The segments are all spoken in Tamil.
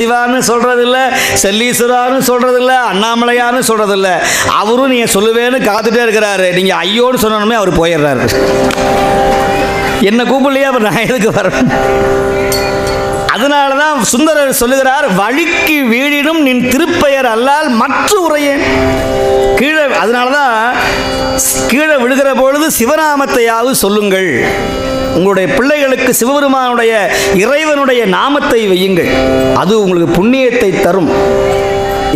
சிவான்னு சொல்றது இல்ல செல்லீஸ்வரான்னு சொல்றது இல்ல அண்ணாமலையான்னு சொல்றது இல்ல அவரும் நீங்க சொல்லுவேன்னு காத்துட்டே இருக்கிறாரு. நீங்க ஐயோன்னு சொன்னோமே அவர் போயிடுறாரு. என்ன கூப்பிடலையா? அவர் நான் எதுக்கு வரேன் அதனால தான் சுந்தரர் சொல்லுகிறார் வழிக்கு வீழினும் நின் திருப்பெயர் அல்லால் மற்ற உரையேன். கீழே அதனால தான் கீழே விழுகிற பொழுது சிவநாமத்தையாவது சொல்லுங்கள். உங்களுடைய பிள்ளைகளுக்கு சிவபெருமானுடைய இறைவனுடைய நாமத்தை வையுங்கள். அது உங்களுக்கு புண்ணியத்தை தரும்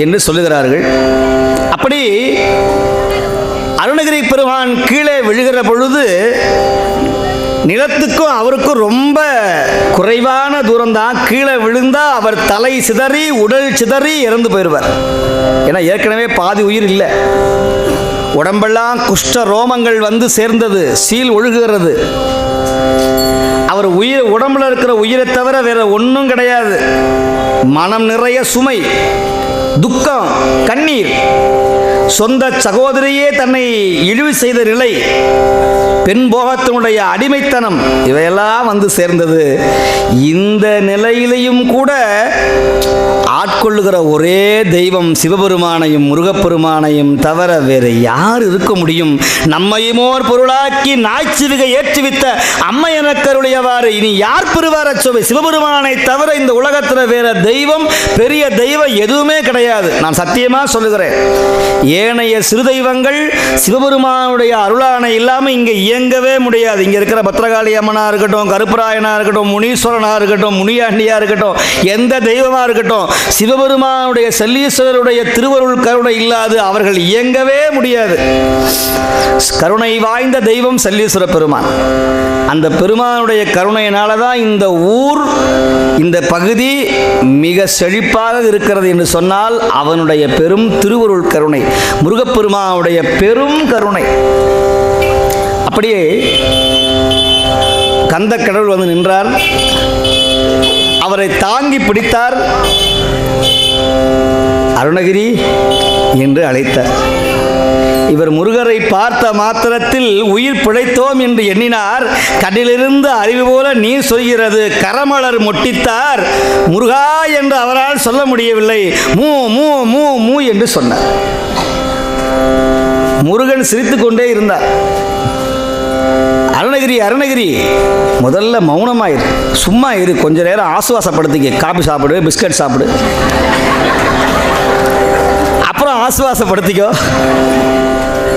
என்று சொல்லுகிறார்கள். அப்படி அருணகிரி பெருமான் கீழே விழுகிற பொழுது நிலத்துக்கும் அவருக்கும் ரொம்ப குறைவான தூரம் தான் கீழே விழுந்தா அவர் தலை சிதறி உடல் சிதறி இறந்து போயிடுவார். ஏன்னா ஏற்கனவே பாதி உயிர் இல்லை. உடம்பெல்லாம் குஷ்ட ரோமங்கள் வந்து சேர்ந்தது சீல் ஒழுகுகிறது. அவர் உயிர் உடம்புல இருக்கிற உயிரை தவிர வேற ஒன்றும் கிடையாது. மனம் நிறைய சுமை துக்கம் கண்ணீர். சொந்த சகோதரியே தன்னை இழிவு செய்த நிலை பெண் போகத்தினுடைய அடிமைத்தனம் இவையெல்லாம் வந்து சேர்ந்தது. இந்த நிலையிலையும் கூட ஆட்கொள்ளுகிற ஒரே தெய்வம் சிவபெருமானையும் முருகப்பெருமானையும் தவிர வேறு யார் இருக்க முடியும்? நம்மையுமோர் பொருளாக்கி நாய்ச்சிவிகை ஏற்றுவித்த அம்மையனக்கருடையவாறு இனி யார் பெறுவார சுவை சிவபெருமானை தவிர இந்த உலகத்தில் வேற தெய்வம் பெரிய தெய்வம் எதுவுமே கிடையாது. நான் சத்தியமா சொல்லுகிறேன். ஏனைய சிறு தெய்வங்கள் சிவபெருமானுடைய அருளானை இல்லாமல் இங்கே இயங்கவே முடியாது. இங்கே இருக்கிற பத்திரகாளி அம்மனா இருக்கட்டும் கருப்பராயனா இருக்கட்டும் முனீஸ்வரனா இருக்கட்டும் முனியாண்டியாக இருக்கட்டும் எந்த தெய்வமா இருக்கட்டும் சிவபெருமானுடைய செல்லீஸ்வரருடைய திருவருள் கருணை இல்லாது அவர்கள் இயங்கவே முடியாது. கருணை வாய்ந்த தெய்வம் சல்லீஸ்வர பெருமான். அந்த பெருமானுடைய கருணையினால தான் இந்த ஊர் இந்த பகுதி மிக செழிப்பாக இருக்கிறது என்று சொன்னால் அவனுடைய பெரும் திருவருள் கருணை முருகப்பெருமானுடைய பெரும் கருணை. அப்படியே கந்த கடவுள் வந்து நின்றார். அவரை தாங்கி பிடித்தார். அருணகிரி என்று அழைத்தார். இவர் முருகரை பார்த்த மாத்திரத்தில் உயிர் பிழைத்தோம் என்று எண்ணினார். கண்ணிலிருந்து அறிவு போல நீர் சொல்கிறது கரமலர் மொட்டித்தார். முருகா என்று அவரால் சொல்ல முடியவில்லை. மூ மூ மூ மூ என்று சொன்னார். முருகன் சிரித்து கொண்டே இருந்தார். அருணகிரி அருணகிரி முதல்ல மௌனமாயிரு. சும்மா இரு. கொஞ்ச நேரம் ஆசுவாசப்படுத்திக்க. காபி சாப்பிடு பிஸ்கட் சாப்பிடு. அப்புறம் ஆசுவாசப்படுத்திக்கோ.